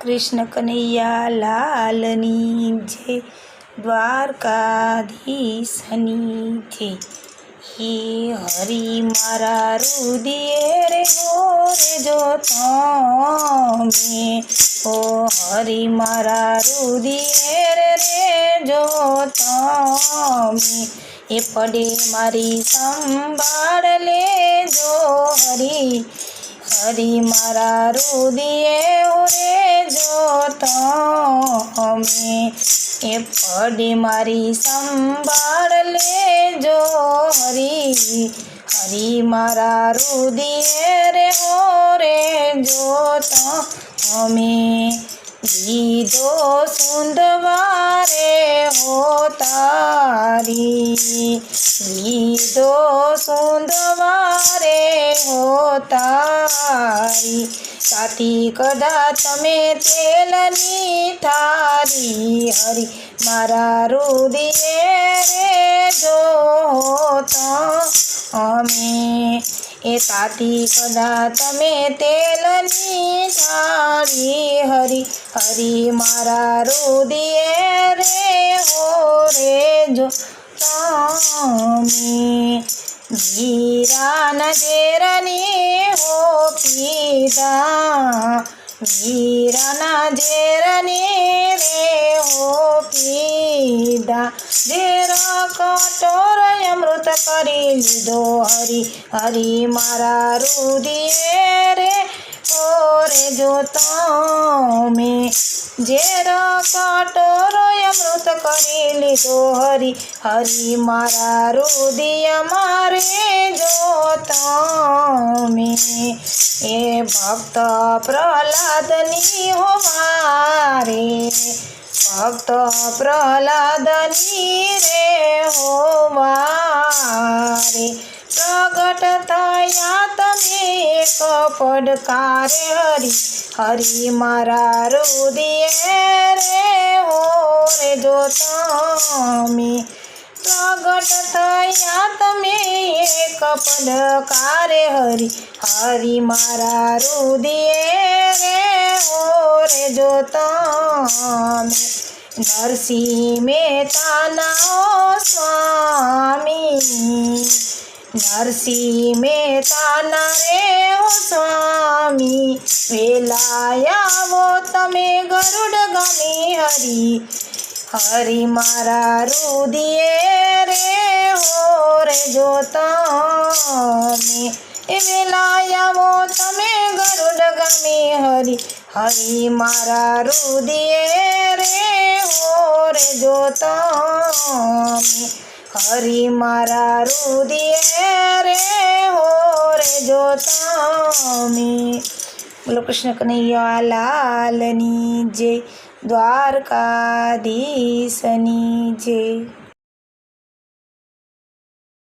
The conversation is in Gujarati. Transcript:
કૃષ્ણ કનૈયા લાલની જય, દ્વારકાધીશની જય. હે હરી મારા રુદિયે રે હો રે જો તમે. ઓ હરી મારા રુદિયે રે જો તમે. એ પડે મારી સંભાળ લેજો હરી મારા રુદિયે ઉરે જો અમે. એ પડી મારી સંભાળ લેજો હરી. હરી મારા રુદિયે રે હો રે જો તમે દીધો સુંદવારે હો તારી. દીધો સુંદવારે હો તારી. સાથી કદા તમે તેલની થારી. હરી, મારા રુદિયે રે જો અમે. એ તાતી કદા તમે તેલની થાળી હરી હરી મારા રુદિયે રે હો રે જો તમે વીરાન ઝેરની હો પીધા વીરાના ઝેરની રે હો પીધા. ઝેર કટોર અમૃત કરી લીધો. હરી હરી મારા રુદિયે રે. ઓ રે જો તમે ઝેર કટોર અમૃત કરી લીધો. હરી હરી મારા રુદિય મારે જો તમે એ ભક્ત પ્રહલાદની હો મારે ભક્ત પ્રહલાદની રે હો મારે પ્રગટ થયા તમે એક પડકારે હરી હરી મારા રુદિયે રે હો રે જો તમે. પ્રગટ થયા તમે એક પડકારે હરી હરી મારા રુદિયે રે હો રે જો તમે નરસિંહ મહેતાના સ્વામી નરસિંહ મહેતાના રે ઓ સ્વામી વેલાયાવો તમે ગરુડ ગમી હરી હરી મારા રુદિયે રે હો રે જો તમે. એ લાયાવો તમે ગરુડ ગમી હરી. હરી મારા રુદિયે રે હો રે જો તમે. હરી મારા રુદિયે રે હો રે જો તમે. બોલો કૃષ્ણ કનૈયા લાલની જય. દ્વારકાધીશની જય